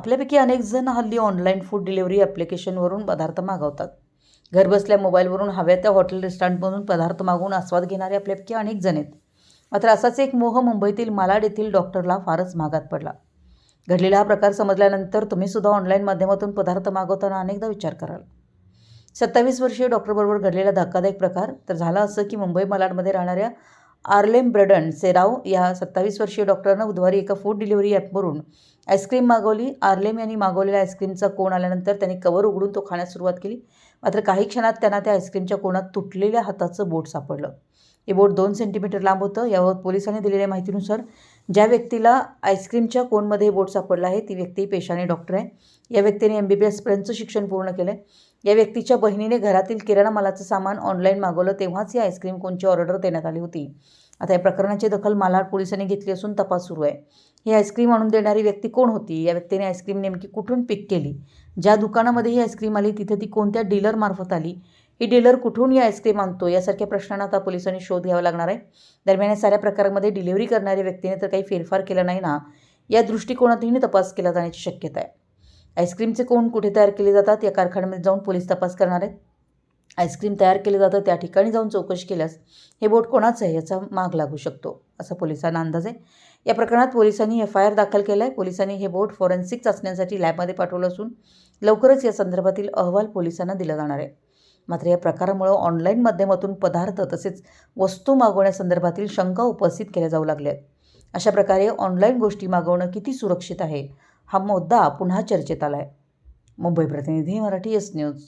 आपल्यापैकी अनेक जण हल्ली ऑनलाईन फूड डिलिव्हरी ॲप्लिकेशनवरून पदार्थ मागवतात. घरबसल्या मोबाईलवरून हव्या त्या हॉटेल रेस्टॉरंटमधून पदार्थ मागवून आस्वाद घेणारे आपल्यापैकी अनेक जण आहेत. मात्र असाच एक मोह मुंबईतील मालाड येथील डॉक्टरला फारच महागात पडला. घडलेला हा प्रकार समजल्यानंतर तुम्हीसुद्धा ऑनलाईन माध्यमातून पदार्थ मागवताना अनेकदा विचार कराल. सत्तावीस वर्षीय डॉक्टरबरोबर घडलेला धक्कादायक प्रकार तर झाला असं की मुंबई मालाडमध्ये राहणाऱ्या आर्लेम ब्रडन सेराव या सत्तावीस वर्षीय डॉक्टरनं बुधवारी एका फूड डिलिव्हरी ॲपवरून आईस्क्रीम मागवली. आर्लेम यांनी मागवलेल्या आईस्क्रीमचा कोण आल्यानंतर त्यांनी कवर उघडून तो खाण्यास सुरुवात केली. मात्र काही क्षणात त्यांना त्या आईस्क्रीमच्या कोणात तुटलेल्या हाताचं बोट सापडलं. हे बोट दोन सेंटीमीटर लांब होतं. यावर पोलिसांनी दिलेल्या माहितीनुसार ज्या व्यक्तीला आईस्क्रीमच्या कोनमध्ये हे बोट सापडलं आहे ती व्यक्ती पेशाने डॉक्टर आहे. या व्यक्तीने एम बी बी एसपर्यंतचं शिक्षण पूर्ण केलं आहे या व्यक्तीच्या बहिणीने घरातील किराणा मालाचं सामान ऑनलाईन मागवलं तेव्हाच ही आईस्क्रीम कोणची ऑर्डर देण्यात आली होती. आता या प्रकरणाची दखल मालाड पोलिसांनी घेतली असून तपास सुरू आहे. ही आईस्क्रीम आणून देणारी व्यक्ती कोण होती? या व्यक्तीने आईस्क्रीम नेमकी कुठून पिक केली? ज्या दुकानामध्ये ही आईस्क्रीम आली तिथे ती कोणत्या डीलरमार्फत आली? ही डीलर कुठून ही आईस्क्रीम आणतो यासारख्या प्रश्नांना आता पोलिसांनी शोध घ्यावा लागणार आहे. दरम्यान या साऱ्या प्रकारामध्ये डिलिव्हरी करणाऱ्या व्यक्तीने तर काही फेरफार केला नाही ना या दृष्टिकोनातूनही तपास केला जाण्याची शक्यता आहे. आईस्क्रीमचे कोण कुठे तयार केले जातात या कारखान्यामध्ये जाऊन पोलीस तपास करणार आहेत. आईस्क्रीम तयार केलं जातं त्या ठिकाणी जाऊन चौकशी केल्यास हे बोट कोणाचं आहे याचा माग लागू शकतो असा पोलिसांना अंदाज आहे. या प्रकरणात पोलिसांनी एफ आय आर दाखल केला आहे पोलिसांनी हे बोट फॉरेन्सिक चाचण्यासाठी लॅबमध्ये पाठवलं असून लवकरच या संदर्भातील अहवाल पोलिसांना दिला जाणार आहे. मात्र या प्रकारामुळं ऑनलाईन माध्यमातून पदार्थ तसेच वस्तू मागवण्यासंदर्भातील शंका उपस्थित केल्या जाऊ लागल्या. आहेत अशा प्रकारे ऑनलाईन गोष्टी मागवणं किती सुरक्षित आहे? हा मुद्दा पुन्हा चर्चेत आला आहे मुंबई प्रतिनिधी मराठी एस न्यूज